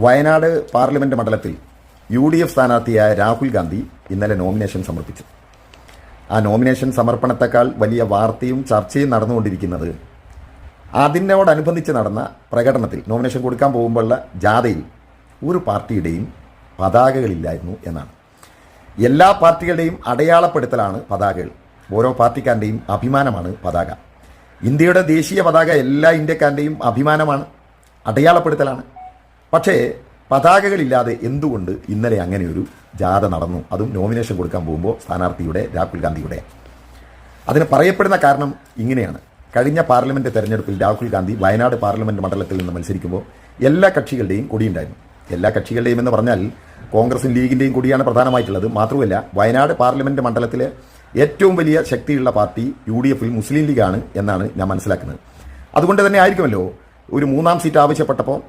Wayanad parliament മണ്ഡലത്തിൽ U D F സ്ഥാനാർത്ഥിയായ രാഹുൽ ഗാന്ധി ഇന്നലെ നോമിനേഷൻ സമർപ്പിച്ചു. ആ നോമിനേഷൻ സമർപ്പണത്തെക്കാൾ വലിയ വാർത്തയും ചർച്ചയും നടന്നുകൊണ്ടിരിക്കുന്നത് അതിനോടനുബന്ധിച്ച് നടന്ന പ്രകടനത്തിൽ നോമിനേഷൻ കൊടുക്കാൻ പോകുമ്പോഴുള്ള ജാഥയിൽ ഒരു പാർട്ടിയുടെയും പതാകകളില്ലായിരുന്നു എന്നാണ്. എല്ലാ പാർട്ടികളുടെയും അടയാളപ്പെടുത്തലാണ് പതാകകൾ. ഓരോ പാർട്ടിക്കാരന്റെയും അഭിമാനമാണ് പതാക. ഇന്ത്യയുടെ ദേശീയ പതാക എല്ലാ ഇന്ത്യക്കാരന്റെയും അഭിമാനമാണ് അടയാളപ്പെടുത്തലാണ്. പക്ഷേ പതാകകളില്ലാതെ എന്തുകൊണ്ട് ഇന്നലെ അങ്ങനെ ഒരു ജാഥ നടന്നു? അതും നോമിനേഷൻ കൊടുക്കാൻ പോകുമ്പോൾ സ്ഥാനാർത്ഥിയുടെ രാഹുൽ ഗാന്ധിയുടെ. അതിന് പറയപ്പെടുന്ന കാരണം ഇങ്ങനെയാണ്. കഴിഞ്ഞ പാർലമെന്റ് തെരഞ്ഞെടുപ്പിൽ രാഹുൽ ഗാന്ധി വയനാട് പാർലമെന്റ് മണ്ഡലത്തിൽ നിന്ന് മത്സരിക്കുമ്പോൾ എല്ലാ കക്ഷികളുടെയും കൊടിയുണ്ടായിരുന്നു. എല്ലാ കക്ഷികളുടെയും എന്ന് പറഞ്ഞാൽ കോൺഗ്രസും ലീഗിന്റെയും കൂടിയാണ് പ്രധാനമായിട്ടുള്ളത്. മാത്രമല്ല വയനാട് പാർലമെന്റ് മണ്ഡലത്തിലെ ഏറ്റവും വലിയ ശക്തിയുള്ള പാർട്ടി യു ഡി എഫിൽ മുസ്ലിം ലീഗാണ് എന്നാണ് ഞാൻ മനസ്സിലാക്കുന്നത്. അതുകൊണ്ട് തന്നെ ആയിരിക്കുമല്ലോ ഒരു മൂന്നാം സീറ്റ് ആവശ്യപ്പെട്ടപ്പോൾ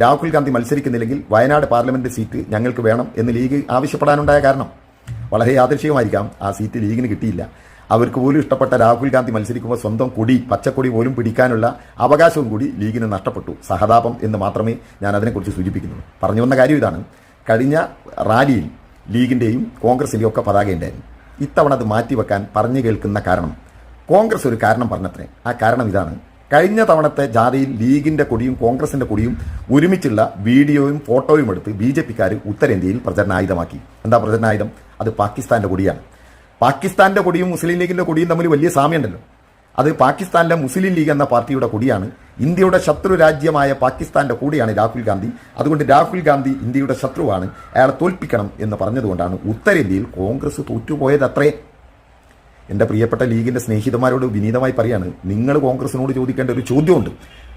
രാഹുൽ ഗാന്ധി മത്സരിക്കുന്നില്ലെങ്കിൽ വയനാട് പാർലമെന്റ് സീറ്റ് ഞങ്ങൾക്ക് വേണം എന്ന് ലീഗ് ആവശ്യപ്പെടാനുണ്ടായ കാരണം. വളരെ യാദൃശ്യമായിരിക്കാം ആ സീറ്റ് ലീഗിന് കിട്ടിയില്ല. അവർക്ക് പോലും ഇഷ്ടപ്പെട്ട രാഹുൽ ഗാന്ധി മത്സരിക്കുമ്പോൾ സ്വന്തം കൊടി പച്ചക്കൊടി പോലും പിടിക്കാനുള്ള അവകാശവും കൂടി ലീഗിന് നഷ്ടപ്പെട്ടു. സഹതാപം എന്ന് മാത്രമേ ഞാൻ അതിനെക്കുറിച്ച് സൂചിപ്പിക്കുന്നുള്ളൂ. പറഞ്ഞു വന്ന കാര്യം ഇതാണ്. കഴിഞ്ഞ റാലിയിൽ ലീഗിന്റെയും കോൺഗ്രസിന്റെയും ഒക്കെ പതാക ഉണ്ടായിരുന്നു. ഇത്തവണ അത് മാറ്റിവെക്കാൻ പറഞ്ഞു കേൾക്കുന്ന കാരണം. കോൺഗ്രസ് ഒരു കാരണം പറഞ്ഞത്രേ. ആ കാരണം ഇതാണ്. കഴിഞ്ഞ തവണത്തെ ജാഥയിൽ ലീഗിന്റെ കൊടിയും കോൺഗ്രസിന്റെ കൊടിയും ഒരുമിച്ചുള്ള വീഡിയോയും ഫോട്ടോയും എടുത്ത് ബി ജെ പിക്കാർ ഉത്തരേന്ത്യയിൽ പ്രചരണായുധമാക്കി. എന്താ പ്രചരണായുധം? അത് പാകിസ്ഥാന്റെ കൊടിയാണ്. പാകിസ്ഥാന്റെ കൊടിയും മുസ്ലിം ലീഗിന്റെ കൊടിയും തമ്മിൽ വലിയ സാമ്യമുണ്ടല്ലോ. അത് പാകിസ്ഥാനിലെ മുസ്ലിം ലീഗ് എന്ന പാർട്ടിയുടെ കൊടിയാണ്. ഇന്ത്യയുടെ ശത്രു രാജ്യമായ പാകിസ്ഥാന്റെ കൂടെയാണ് രാഹുൽ ഗാന്ധി. അതുകൊണ്ട് രാഹുൽ ഗാന്ധി ഇന്ത്യയുടെ ശത്രുവാണ്. അയാളെ തോൽപ്പിക്കണം എന്ന് പറഞ്ഞതുകൊണ്ടാണ് ഉത്തരേന്ത്യയിൽ കോൺഗ്രസ് തോറ്റുപോയത് അത്രേ എന്റെ പ്രിയപ്പെട്ട ലീഗിന്റെ സ്നേഹിതന്മാരോട് വിനീതമായി പറയാണ് നിങ്ങൾ കോൺഗ്രസിനോട് ചോദിക്കേണ്ട ഒരു ചോദ്യമുണ്ട്.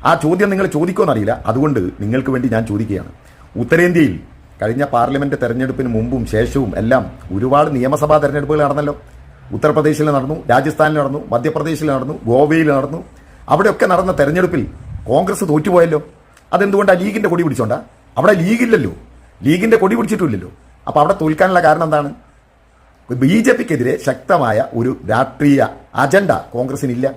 ആ ചോദ്യം നിങ്ങൾ ചോദിക്കുമെന്നറിയില്ല അതുകൊണ്ട് നിങ്ങൾക്ക് വേണ്ടി ഞാൻ ചോദിക്കുകയാണ്. ഉത്തരേന്ത്യയിൽ കഴിഞ്ഞ പാർലമെന്റ് തെരഞ്ഞെടുപ്പിന് മുമ്പും ശേഷവും എല്ലാം ഒരുപാട് നിയമസഭാ തെരഞ്ഞെടുപ്പുകൾ നടന്നല്ലോ. ഉത്തർപ്രദേശിൽ നടന്നു രാജസ്ഥാനിൽ നടന്നു മധ്യപ്രദേശിൽ നടന്നു ഗോവയിൽ നടന്നു. അവിടെയൊക്കെ നടന്ന തെരഞ്ഞെടുപ്പിൽ കോൺഗ്രസ് തോറ്റുപോയല്ലോ. അതെന്തുകൊണ്ടാണ് ലീഗിന്റെ കൊടി പിടിച്ചോണ്ടാ? അവിടെ ലീഗില്ലല്ലോ. ലീഗിന്റെ കൊടി പിടിച്ചിട്ടില്ലല്ലോ. അപ്പോൾ അവിടെ തോൽക്കാനുള്ള കാരണം എന്താണ്? ബി ജെ പിക്കെതിരെ ശക്തമായ ഒരു രാഷ്ട്രീയ അജണ്ട കോൺഗ്രസിനില്ല.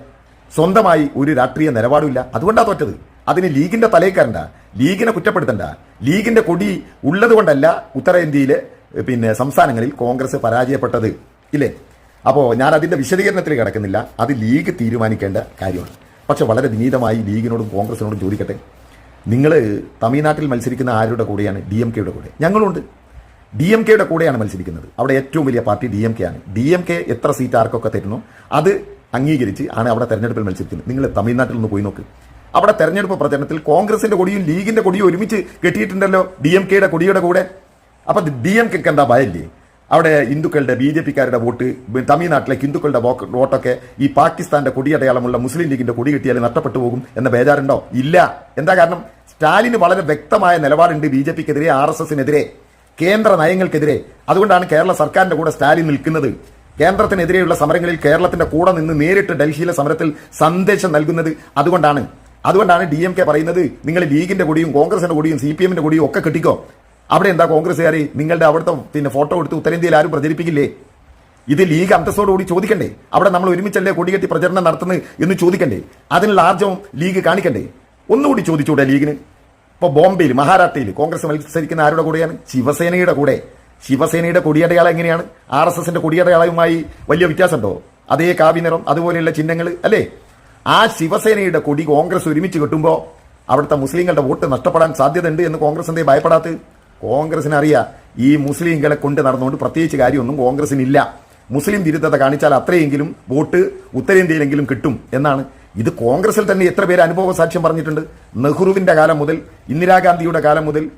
സ്വന്തമായി ഒരു രാഷ്ട്രീയ നിലപാടുമില്ല അതുകൊണ്ടാണ് തോറ്റത്. അതിന് ലീഗിന്റെ കയറണ്ട. ലീഗിനെ കുറ്റപ്പെടുത്തണ്ട. ലീഗിന്റെ കൊടി ഉള്ളതുകൊണ്ടല്ല ഉത്തരേന്ത്യയിലെ പിന്നെ സംസ്ഥാനങ്ങളിൽ കോൺഗ്രസ് പരാജയപ്പെട്ടത്. ഇല്ലേ? അപ്പോൾ ഞാൻ അതിന്റെ വിശദീകരണത്തിൽ കിടക്കുന്നില്ല. അത് ലീഗ് തീരുമാനിക്കേണ്ട കാര്യമാണ്. പക്ഷെ വളരെ വിനീതമായി ലീഗിനോടും കോൺഗ്രസിനോടും ചോദിക്കട്ടെ. നിങ്ങൾ തമിഴ്നാട്ടിൽ മത്സരിക്കുന്ന ആരുടെ കൂടെയാണ്? ഡി എം കെയുടെ കൂടെ. ഞങ്ങളുണ്ട്. ഡി എം കെയുടെ കൂടെയാണ് മത്സരിക്കുന്നത്. അവിടെ ഏറ്റവും വലിയ പാർട്ടി ഡി എം കെ ആണ് ഡി എം കെ എത്ര സീറ്റ് ആർക്കൊക്കെ തരുന്നു? അത് അംഗീകരിച്ച് ആണ് അവിടെ തെരഞ്ഞെടുപ്പിൽ മത്സരിക്കുന്നത്. നിങ്ങൾ തമിഴ്നാട്ടിൽ ഒന്ന് പോയി നോക്ക്. അവിടെ തെരഞ്ഞെടുപ്പ് പ്രചരണത്തിൽ കോൺഗ്രസിന്റെ കൊടിയും ലീഗിന്റെ കൊടിയും ഒരുമിച്ച് കെട്ടിയിട്ടുണ്ടല്ലോ ഡി എം കെയുടെ കൊടിയുടെ കൂടെ. അപ്പൊ ഡി എം കെക്ക് എന്താ ഭയല്ലേ? അവിടെ ഹിന്ദുക്കളുടെ ബി ജെ പിക്കാരുടെ വോട്ട് തമിഴ്നാട്ടിലെ ഹിന്ദുക്കളുടെ വോട്ടൊക്കെ ഈ പാകിസ്ഥാന്റെ കൊടിയടയാളമുള്ള മുസ്ലിം ലീഗിന്റെ കൊടി കിട്ടിയാൽ നഷ്ടപ്പെട്ടു പോകും എന്ന ബേജാറുണ്ടോ? ഇല്ല. എന്താ കാരണം? സ്റ്റാലിന് വളരെ വ്യക്തമായ നിലപാടുണ്ട് ബി ജെ പിക്കെതിരെ ആർ എസ് എസിനെതിരെ. കേന്ദ്ര നയങ്ങൾക്കെതിരെ അതുകൊണ്ടാണ് കേരള സർക്കാരിന്റെ കൂടെ സ്റ്റാലിൻ നിൽക്കുന്നത്. കേന്ദ്രത്തിനെതിരെയുള്ള സമരങ്ങളിൽ കേരളത്തിന്റെ കൂടെ നിന്ന് നേരിട്ട് ഡൽഹിയിലെ സമരത്തിൽ സന്ദേശം നൽകുന്നത് അതുകൊണ്ടാണ്. അതുകൊണ്ടാണ് ഡി എം കെ പറയുന്നത് നിങ്ങൾ ലീഗിന്റെ കൂടിയും കോൺഗ്രസിന്റെ കൂടിയും സി പി എമ്മിന്റെ കൂടിയും ഒക്കെ കിട്ടിക്കോ. അവിടെ എന്താ കോൺഗ്രസ്സുകാർ നിങ്ങളുടെ അവിടുത്തെ പിന്നെ ഫോട്ടോ എടുത്ത് ഉത്തരേന്ത്യയിൽ ആരും പ്രചരിപ്പിക്കില്ലേ? ഇത് ലീഗ് അന്തസ്സോടുകൂടി ചോദിക്കണ്ടേ? അവിടെ നമ്മൾ ഒരുമിച്ചല്ലേ കൊടികെട്ടി പ്രചരണം നടത്തുന്നത് എന്ന് ചോദിക്കണ്ടേ? അതിനുള്ള ആർജവും ലീഗ് കാണിക്കണ്ടേ? ഒന്നുകൂടി ചോദിച്ചൂടെ ലീഗിന്? ഇപ്പൊ ബോംബെയിൽ മഹാരാഷ്ട്രയിൽ കോൺഗ്രസ് മത്സരിക്കുന്ന ആരുടെ കൂടെയാണ്? ശിവസേനയുടെ കൂടെ. ശിവസേനയുടെ കൊടിയടയാളം എങ്ങനെയാണ്? ആർ എസ് എസിന്റെ കൊടിയടയാളവുമായി വലിയ വ്യത്യാസമുണ്ടോ? അതേ കാവ്യനിറം അതുപോലെയുള്ള ചിഹ്നങ്ങൾ അല്ലേ? ആ ശിവസേനയുടെ കൊടി കോൺഗ്രസ് ഒരുമിച്ച് കിട്ടുമ്പോൾ അവിടുത്തെ മുസ്ലിങ്ങളുടെ വോട്ട് നഷ്ടപ്പെടാൻ സാധ്യതയുണ്ട് എന്ന് കോൺഗ്രസ് എന്തേ ഭയപ്പെടാത്ത കോൺഗ്രസിന് അറിയാം ഈ മുസ്ലിങ്ങളെ കൊണ്ട് നടന്നുകൊണ്ട് പ്രത്യേകിച്ച് കാര്യമൊന്നും കോൺഗ്രസിനില്ല. മുസ്ലിം വിരുദ്ധത കാണിച്ചാൽ അത്രയെങ്കിലും വോട്ട് ഉത്തരേന്ത്യയിലെങ്കിലും കിട്ടും എന്നാണ് ഇത് കോൺഗ്രസിൽ തന്നെ എത്ര പേര് അനുഭവ സാക്ഷ്യം പറഞ്ഞിട്ടുണ്ട്? നെഹ്റുവിന്റെ കാലം മുതൽ ഇന്ദിരാഗാന്ധിയുടെ കാലം മുതൽ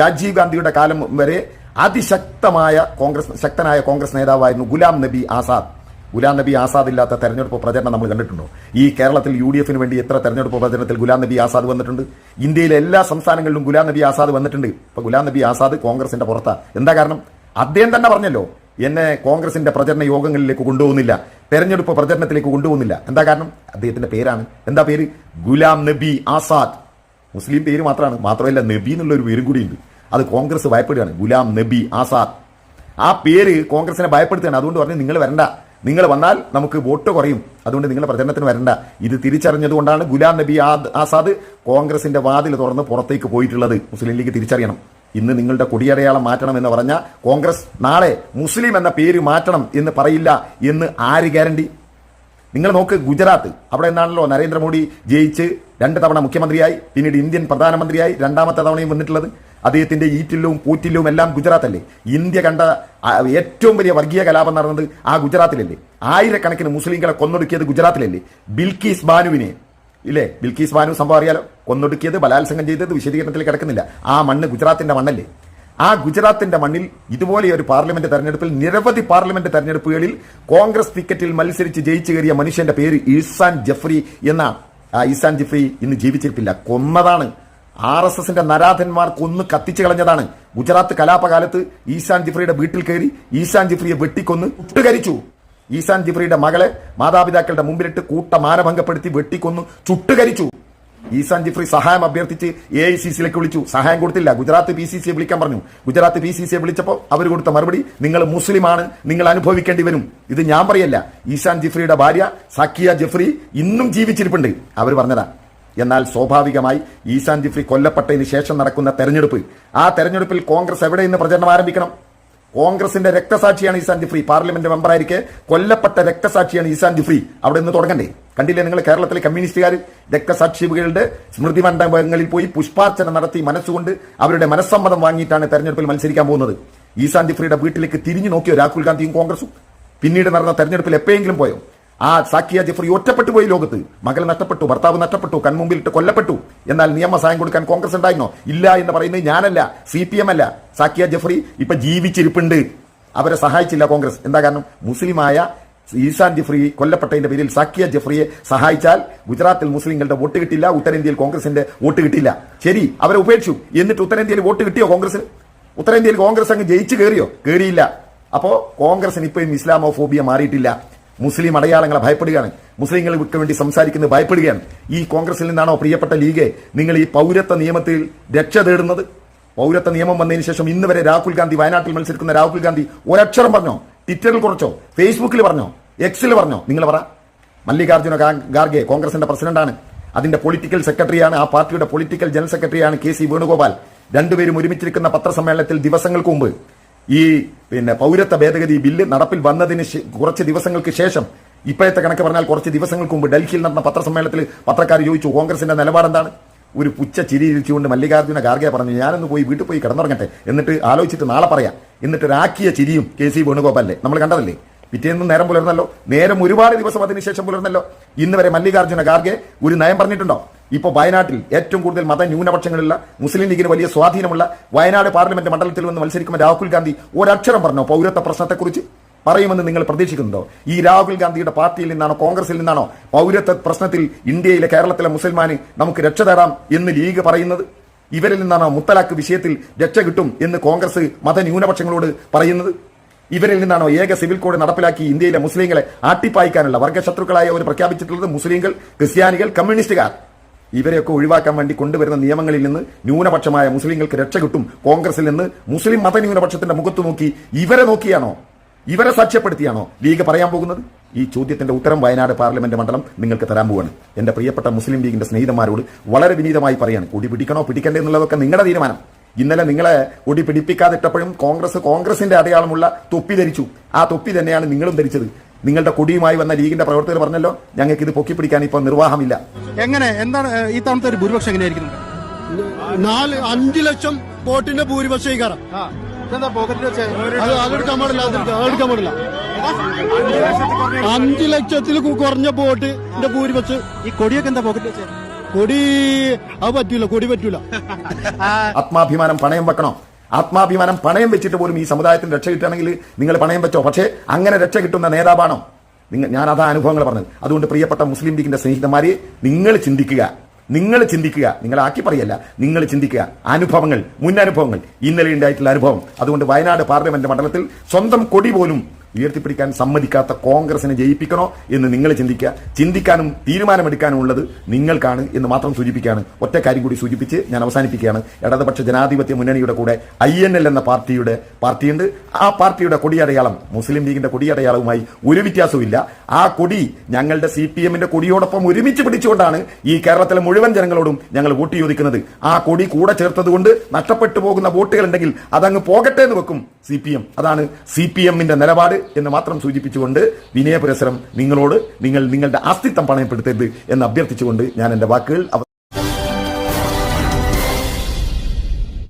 രാജീവ് ഗാന്ധിയുടെ കാലം വരെ അതിശക്തമായ കോൺഗ്രസ് ശക്തനായ കോൺഗ്രസ് നേതാവായിരുന്നു ഗുലാം നബി ആസാദ്. ഗുലാം നബി ആസാദ് ഇല്ലാത്ത തെരഞ്ഞെടുപ്പ് പ്രചരണം നമ്മൾ കണ്ടിട്ടുണ്ടോ? ഈ കേരളത്തിൽ യു ഡി എഫിന് വേണ്ടി എത്ര തെരഞ്ഞെടുപ്പ് പ്രചരണത്തിൽ ഗുലാം നബി ആസാദ് വന്നിട്ടുണ്ട്? ഇന്ത്യയിലെ എല്ലാ സംസ്ഥാനങ്ങളിലും ഗുലാം നബി ആസാദ് വന്നിട്ടുണ്ട്. ഇപ്പൊ ഗുലാം നബി ആസാദ് കോൺഗ്രസിന്റെ പുറത്താ. എന്താ കാരണം? അദ്ദേഹം തന്നെ പറഞ്ഞല്ലോ എന്നെ കോൺഗ്രസിന്റെ പ്രചരണ യോഗങ്ങളിലേക്ക് കൊണ്ടുപോകുന്നില്ല. തെരഞ്ഞെടുപ്പ് പ്രചരണത്തിലേക്ക് കൊണ്ടുപോകുന്നില്ല. എന്താ കാരണം? അദ്ദേഹത്തിന്റെ പേരാണ്. എന്താ പേര്? ഗുലാം നബി ആസാദ്. മുസ്ലിം പേര് മാത്രമാണ്. മാത്രമല്ല നബി എന്നുള്ള ഒരു പേരും കൂടിയുണ്ട്. അത് കോൺഗ്രസ് ഭയപ്പെടുകയാണ്. ഗുലാം നബി ആസാദ്. ആ പേര് കോൺഗ്രസിനെ ഭയപ്പെടുത്തുകയാണ്. അതുകൊണ്ട് പറഞ്ഞ് നിങ്ങൾ വരണ്ട. നിങ്ങൾ വന്നാൽ നമുക്ക് വോട്ട് കുറയും. അതുകൊണ്ട് നിങ്ങൾ പ്രചരണത്തിന് വരണ്ട. ഇത് തിരിച്ചറിഞ്ഞതുകൊണ്ടാണ് ഗുലാം നബി ആസാദ് കോൺഗ്രസിന്റെ വാതിൽ തുറന്ന് പുറത്തേക്ക് പോയിട്ടുള്ളത്. മുസ്ലിം ലീഗ് തിരിച്ചറിയണം. ഇന്ന് നിങ്ങളുടെ കൊടിയടയാളം മാറ്റണം എന്ന് പറഞ്ഞ കോൺഗ്രസ് നാളെ മുസ്ലിം എന്ന പേര് മാറ്റണം എന്ന് പറയില്ല എന്ന് ആര് ഗ്യാരണ്ടി? നിങ്ങൾ നോക്ക് ഗുജറാത്ത്. അവിടെ നിന്നാണല്ലോ നരേന്ദ്രമോദി ജയിച്ച് രണ്ട് തവണ മുഖ്യമന്ത്രിയായി പിന്നീട് ഇന്ത്യൻ പ്രധാനമന്ത്രിയായി രണ്ടാമത്തെ തവണയും വന്നിട്ടുള്ളത്. അദ്ദേഹത്തിന്റെ ഈറ്റിലും പൂറ്റിലും എല്ലാം ഗുജറാത്തല്ലേ? ഇന്ത്യ കണ്ട ഏറ്റവും വലിയ വർഗീയ കലാപം നടന്നത് ആ ഗുജറാത്തിലല്ലേ? ആയിരക്കണക്കിന് മുസ്ലിങ്ങളെ കൊന്നൊടുക്കിയത് ഗുജറാത്തിലല്ലേ? ബിൽക്കീസ് ബാനുവിനെ. ഇല്ലേ? ബിൽക്കീസ് ബാനു സംഭവം അറിയാലോ? കൊന്നൊടുക്കിയത് ബലാത്സംഗം ചെയ്തത് വിശദീകരണത്തിൽ കിടക്കുന്നില്ല. ആ മണ്ണ് ഗുജറാത്തിന്റെ മണ്ണല്ലേ? ആ ഗുജറാത്തിന്റെ മണ്ണിൽ ഇതുപോലെ ഒരു പാർലമെന്റ് തെരഞ്ഞെടുപ്പിൽ നിരവധി പാർലമെന്റ് തെരഞ്ഞെടുപ്പുകളിൽ കോൺഗ്രസ് ടിക്കറ്റിൽ മത്സരിച്ച് ജയിച്ചു കയറിയ മനുഷ്യന്റെ പേര് ഈസാൻ ജഫ്രി എന്ന ഈസാൻ ജഫ്രി ഇന്ന് ജീവിച്ചിരിപ്പില്ല. കൊന്നതാണ്. ആർ എസ് എസിന്റെ നരാധന്മാർ കൊന്ന് കത്തിച്ചു കളഞ്ഞതാണ്. ഗുജറാത്ത് കലാപകാലത്ത് ഈസാൻ ജിഫ്രിയുടെ വീട്ടിൽ കയറി ഈസാൻ ജിഫ്രിയെ വെട്ടിക്കൊന്ന് ചുട്ടുകരിച്ചു ഈസാൻ ജിഫ്രിയുടെ മകളെ മാതാപിതാക്കളുടെ മുമ്പിലിട്ട് കൂട്ട മാനഭംഗപ്പെടുത്തി വെട്ടിക്കൊന്നു ചുട്ടുകരിച്ചു. ഈസാൻ ജിഫ്രി സഹായം അഭ്യർത്ഥിച്ച് എ ഐ സി സിയിലേക്ക് വിളിച്ചു. സഹായം കൊടുത്തില്ല. ഗുജറാത്ത് പി സി സിയെ വിളിക്കാൻ പറഞ്ഞു. ഗുജറാത്ത് പി സി സിയെ വിളിച്ചപ്പോൾ അവർ കൊടുത്ത മറുപടി നിങ്ങൾ മുസ്ലിമാണ്. നിങ്ങൾ അനുഭവിക്കേണ്ടി വരും. ഇത് ഞാൻ പറയല്ല. ഈസാൻ ജിഫ്രിയുടെ ഭാര്യ സക്കിയ ജഫ്രി ഇന്നും ജീവിച്ചിരിപ്പുണ്ട്. അവർ പറഞ്ഞതാ എന്നാൽ സ്വാഭാവികമായി ഈസാൻ ജിഫ്രി കൊല്ലപ്പെട്ടതിന് ശേഷം നടക്കുന്ന തെരഞ്ഞെടുപ്പ്. ആ തെരഞ്ഞെടുപ്പിൽ കോൺഗ്രസ് എവിടെ നിന്ന് പ്രചരണം ആരംഭിക്കണം? കോൺഗ്രസിന്റെ രക്തസാക്ഷിയാണ് ഈസാൻ ജിഫ്രി. പാർലമെന്റ് മെമ്പറായിരിക്കെ കൊല്ലപ്പെട്ട രക്തസാക്ഷിയാണ് ഈസാൻ ജിഫ്രി. അവിടെ നിന്ന് തുടങ്ങണ്ടേ? കണ്ടില്ലേ നിങ്ങൾ കേരളത്തിലെ കമ്മ്യൂണിസ്റ്റുകാർ രക്തസാക്ഷികളുടെ സ്മൃതി മണ്ഡപങ്ങളിൽ പോയി പുഷ്പാർച്ചന നടത്തി മനസ്സുകൊണ്ട് അവരുടെ മനസ്സമ്മതം വാങ്ങിയിട്ടാണ് തെരഞ്ഞെടുപ്പിൽ മത്സരിക്കാൻ പോകുന്നത്. ഈസാൻ ജിഫ്രിയുടെ വീട്ടിലേക്ക് തിരിഞ്ഞു നോക്കിയോ രാഹുൽ ഗാന്ധിയും കോൺഗ്രസും? പിന്നീട് നടന്ന തെരഞ്ഞെടുപ്പിൽ എപ്പോഴെങ്കിലും പോയോ? ആ സാക്കിയ ജഫ്രി ഒറ്റപ്പെട്ടു പോയി ലോകത്ത്. മകൾ നഷ്ടപ്പെട്ടു ഭർത്താവ് നഷ്ടപ്പെട്ടു കൺമുമ്പിലിട്ട് കൊല്ലപ്പെട്ടു. എന്നാൽ നിയമ സഹായം കൊടുക്കാൻ കോൺഗ്രസ് ഉണ്ടായിരുന്നോ? ഇല്ല എന്ന് പറയുന്നത് ഞാനല്ല സി പി എം അല്ല. സാക്കിയ ജഫ്രി ഇപ്പൊ ജീവിച്ചിരിപ്പുണ്ട്. അവരെ സഹായിച്ചില്ല കോൺഗ്രസ്. എന്താ കാരണം? മുസ്ലിമായ ഈസാൻ ജഫ്രി കൊല്ലപ്പെട്ടതിന്റെ പേരിൽ സാക്കിയ ജഫ്രിയെ സഹായിച്ചാൽ ഗുജറാത്തിൽ മുസ്ലിങ്ങളുടെ വോട്ട് കിട്ടില്ല ഉത്തരേന്ത്യയിൽ കോൺഗ്രസിന്റെ വോട്ട് കിട്ടില്ല. ശരി അവരെ ഉപേക്ഷിച്ചു. എന്നിട്ട് ഉത്തരേന്ത്യയിൽ വോട്ട് കിട്ടിയോ കോൺഗ്രസിന്? ഉത്തരേന്ത്യയിൽ കോൺഗ്രസ് അങ്ങ് ജയിച്ചു കയറിയോ? കയറിയില്ല. അപ്പോ കോൺഗ്രസിന് ഇപ്പോഴും ഇസ്ലാമോ ഫോബിയ മാറിയിട്ടില്ല. മുസ്ലിം അടയാളങ്ങളെ ഭയപ്പെടുകയാണ്. മുസ്ലിങ്ങൾക്ക് വേണ്ടി സംസാരിക്കുന്നത് ഭയപ്പെടുകയാണ്. ഈ കോൺഗ്രസിൽ നിന്നാണോ പ്രിയപ്പെട്ട ലീഗ് നിങ്ങൾ ഈ പൗരത്വ നിയമത്തിൽ രക്ഷ തേടുന്നത്? പൗരത്വ നിയമം വന്നതിന് ശേഷം ഇന്ന് വരെ രാഹുൽ ഗാന്ധി വയനാട്ടിൽ മത്സരിക്കുന്ന രാഹുൽ ഗാന്ധി ഒരക്ഷരം പറഞ്ഞോ? ട്വിറ്ററിൽ കുറച്ചോ? ഫേസ്ബുക്കിൽ പറഞ്ഞോ? എക്സിൽ പറഞ്ഞോ? നിങ്ങൾ പറ. മല്ലികാർജുന ഖാർഗെ കോൺഗ്രസിന്റെ പ്രസിഡന്റാണ്. അതിന്റെ പൊളിറ്റിക്കൽ സെക്രട്ടറിയാണ് ആ പാർട്ടിയുടെ പൊളിറ്റിക്കൽ ജനറൽ സെക്രട്ടറിയാണ് കെ സി വേണുഗോപാൽ. രണ്ടുപേരും ഒരുമിച്ചിരിക്കുന്ന പത്രസമ്മേളനത്തിൽ ദിവസങ്ങൾക്ക് മുമ്പ് ഈ പിന്നെ പൗരത്വ ഭേദഗതി ബില്ല് നടപ്പിൽ വന്നതിന് കുറച്ച് ദിവസങ്ങൾക്ക് ശേഷം ഇപ്പോഴത്തെ കണക്ക് പറഞ്ഞാൽ കുറച്ച് ദിവസങ്ങൾക്ക് മുമ്പ് ഡൽഹിയിൽ നടന്ന പത്രസമ്മേളനത്തിൽ പത്രക്കാർ ചോദിച്ചു കോൺഗ്രസിന്റെ നിലപാടെന്താണ് ഒരു പുച്ഛ ചിരിയിരിച്ചുകൊണ്ട് മല്ലികാർജുന ഖാർഗെ പറഞ്ഞു ഞാനൊന്ന് പോയി വീട്ടിൽ പോയി കിടന്നുറങ്ങട്ടെ. എന്നിട്ട് ആലോചിച്ചിട്ട് നാളെ പറയാം. എന്നിട്ട് രാക്കിയ ചിരിയും കെ സി വേണുഗോപാലിനെ നമ്മൾ കണ്ടതല്ലേ? പിറ്റേന്ന് നേരം പുലർന്നല്ലോ. നേരം ഒരുപാട് ദിവസം അതിനുശേഷം പുലർന്നല്ലോ. ഇന്ന് വരെ മല്ലികാർജുന ഖാർഗെ ഒരു നയം പറഞ്ഞിട്ടുണ്ടോ? ഇപ്പൊ വയനാട്ടിൽ ഏറ്റവും കൂടുതൽ മത ന്യൂനപക്ഷങ്ങളുള്ള മുസ്ലിം ലീഗിന് വലിയ സ്വാധീനമുള്ള വയനാട് പാർലമെന്റ് മണ്ഡലത്തിൽ നിന്ന് മത്സരിക്കുമ്പോൾ രാഹുൽ ഗാന്ധി ഒരക്ഷരം പറഞ്ഞോ പൗരത്വ പ്രശ്നത്തെക്കുറിച്ച്? പറയുമെന്ന് നിങ്ങൾ പ്രതീക്ഷിക്കുന്നുണ്ടോ? ഈ രാഹുൽ ഗാന്ധിയുടെ പാർട്ടിയിൽ നിന്നാണോ കോൺഗ്രസിൽ നിന്നാണോ പൗരത്വ പ്രശ്നത്തിൽ ഇന്ത്യയിലെ കേരളത്തിലെ മുസൽമാന് നമുക്ക് രക്ഷ തേടാം എന്ന് ലീഗ് പറയുന്നത്? ഇവരിൽ നിന്നാണോ മുത്തലാഖ് വിഷയത്തിൽ രക്ഷ കിട്ടും എന്ന് കോൺഗ്രസ് മതന്യൂനപക്ഷങ്ങളോട് പറയുന്നത്? ഇവരിൽ നിന്നാണോ ഏക സിവിൽ കോഡ് നടപ്പിലാക്കി ഇന്ത്യയിലെ മുസ്ലിങ്ങളെ ആട്ടിപ്പായിക്കാനുള്ള വർഗശത്രുക്കളായി അവർ പ്രഖ്യാപിച്ചിട്ടുള്ളത് മുസ്ലിങ്ങൾ ക്രിസ്ത്യാനികൾ കമ്മ്യൂണിസ്റ്റുകാർ. ഇവരെയൊക്കെ ഒഴിവാക്കാൻ വേണ്ടി കൊണ്ടുവരുന്ന നിയമങ്ങളിൽ നിന്ന് ന്യൂനപക്ഷമായ മുസ്ലിങ്ങൾക്ക് രക്ഷ കിട്ടും. കോൺഗ്രസിൽ നിന്ന് മുസ്ലിം മതന്യൂനപക്ഷത്തിന്റെ മുഖത്ത് നോക്കി ഇവരെ നോക്കിയാണോ? ഇവരെ സാക്ഷ്യപ്പെടുത്തിയാണോ? ലീഗ് പറയാൻ പോകുന്നത്? ഈ ചോദ്യത്തിന്റെ ഉത്തരം വയനാട് പാർലമെന്റ് മണ്ഡലം നിങ്ങൾക്ക് തരാൻ പോവാണ്. എന്റെ പ്രിയപ്പെട്ട മുസ്ലിം ലീഗിന്റെ സ്നേഹിതന്മാരോട് വളരെ വിനീതമായി പറയാണ്. കൂടി പിടിക്കണോ? പിടിക്കണ്ടേ എന്നുള്ളതൊക്കെ നിങ്ങളുടെ തീരുമാനം. ഇന്നലെ നിങ്ങളെ ഒടി പിടിപ്പിക്കാതിട്ടപ്പോഴും കോൺഗ്രസ് കോൺഗ്രസിന്റെ അടയാളമുള്ള തൊപ്പി ധരിച്ചു. ആ തൊപ്പി തന്നെയാണ് നിങ്ങളും ധരിച്ചത്. നിങ്ങളുടെ കൊടിയുമായി വന്ന ലീഗിന്റെ പ്രവർത്തകർ പറഞ്ഞല്ലോ ഞങ്ങൾക്ക് ഇത് പൊക്കിപ്പിടിക്കാൻ ഇപ്പോൾ നിർവാഹമില്ല. എങ്ങനെ? എന്താണ് ഈ തവണത്തെ ഒരു ഭൂരിപക്ഷം എങ്ങനെയായിരിക്കും നാല് അഞ്ചു ലക്ഷം വോട്ടിന്റെ ഭൂരിപക്ഷം ഈ അതെടുക്കാൻ പാടില്ല അതെടുക്കാൻ പാടില്ല. അഞ്ചു ലക്ഷത്തിൽ കുറഞ്ഞ വോട്ടിന്റെ ഭൂരിപക്ഷം ഈ കൊടിയൊക്കെ എന്താ പോക്കറ്റിൽ വെച്ച്? കൊടി അത് പറ്റൂല കൊടി പറ്റൂല. ആത്മാഭിമാനം പണയം വെക്കണം? ആത്മാഭിമാനം പണയം വെച്ചിട്ട് പോലും ഈ സമുദായത്തിന് രക്ഷ കിട്ടുകയാണെങ്കിൽ നിങ്ങൾ പണയം വെച്ചോ? പക്ഷേ അങ്ങനെ രക്ഷ കിട്ടുന്ന നേതാവാണോ? നിങ്ങൾ ഞാൻ അതാ അനുഭവങ്ങൾ പറഞ്ഞത്. അതുകൊണ്ട് പ്രിയപ്പെട്ട മുസ്ലിം ലീഗിന്റെ സ്നേഹിതന്മാരെ നിങ്ങൾ ചിന്തിക്കുക. നിങ്ങൾ ചിന്തിക്കുക. നിങ്ങൾ ആക്കി പറയല്ല. നിങ്ങൾ ചിന്തിക്കുക. അനുഭവങ്ങൾ മുന്നനുഭവങ്ങൾ. ഇന്നലെ ഉണ്ടായിട്ടുള്ള അനുഭവം. അതുകൊണ്ട് വയനാട് പാർലമെന്റ് മണ്ഡലത്തിൽ സ്വന്തം കൊടി പോലും ഉയർത്തിപ്പിടിക്കാൻ സമ്മതിക്കാത്ത കോൺഗ്രസിനെ ജയിപ്പിക്കണോ എന്ന് നിങ്ങൾ ചിന്തിക്കുക ചിന്തിക്കാനും തീരുമാനമെടുക്കാനും ഉള്ളത് നിങ്ങൾക്കാണ് എന്ന് മാത്രം സൂചിപ്പിക്കുകയാണ്. ഒറ്റ കാര്യം കൂടി സൂചിപ്പിച്ച് ഞാൻ അവസാനിപ്പിക്കുകയാണ്. ഇടതുപക്ഷ ജനാധിപത്യ മുന്നണിയുടെ കൂടെ ഐ എൻ എൽ എന്ന പാർട്ടിയുടെ പാർട്ടിയുണ്ട്. ആ പാർട്ടിയുടെ കൊടിയടയാളം മുസ്ലിം ലീഗിന്റെ കൊടിയടയാളവുമായി ഒരു വ്യത്യാസവുമില്ല. ആ കൊടി ഞങ്ങളുടെ സി പി എമ്മിന്റെ കൊടിയോടൊപ്പം ഒരുമിച്ച് പിടിച്ചുകൊണ്ടാണ് ഈ കേരളത്തിലെ മുഴുവൻ ജനങ്ങളോടും ഞങ്ങൾ വോട്ട് ചോദിക്കുന്നത്. ആ കൊടി കൂടെ ചേർത്തതുകൊണ്ട് നഷ്ടപ്പെട്ടു പോകുന്ന വോട്ടുകൾ ഉണ്ടെങ്കിൽ അതങ്ങ് പോകട്ടെ എന്ന് വെക്കും സി പി എം. അതാണ് സി പി എമ്മിന്റെ നിലപാട്. എന്ന് മാത്രം സൂചിപ്പിച്ചുകൊണ്ട് വിനയപുരസരം നിങ്ങളോട് നിങ്ങൾ നിങ്ങളുടെ അസ്തിത്വം പണയപ്പെടുത്തരുത് എന്ന് അഭ്യർത്ഥിച്ചുകൊണ്ട് ഞാൻ എന്റെ വാക്കുകൾ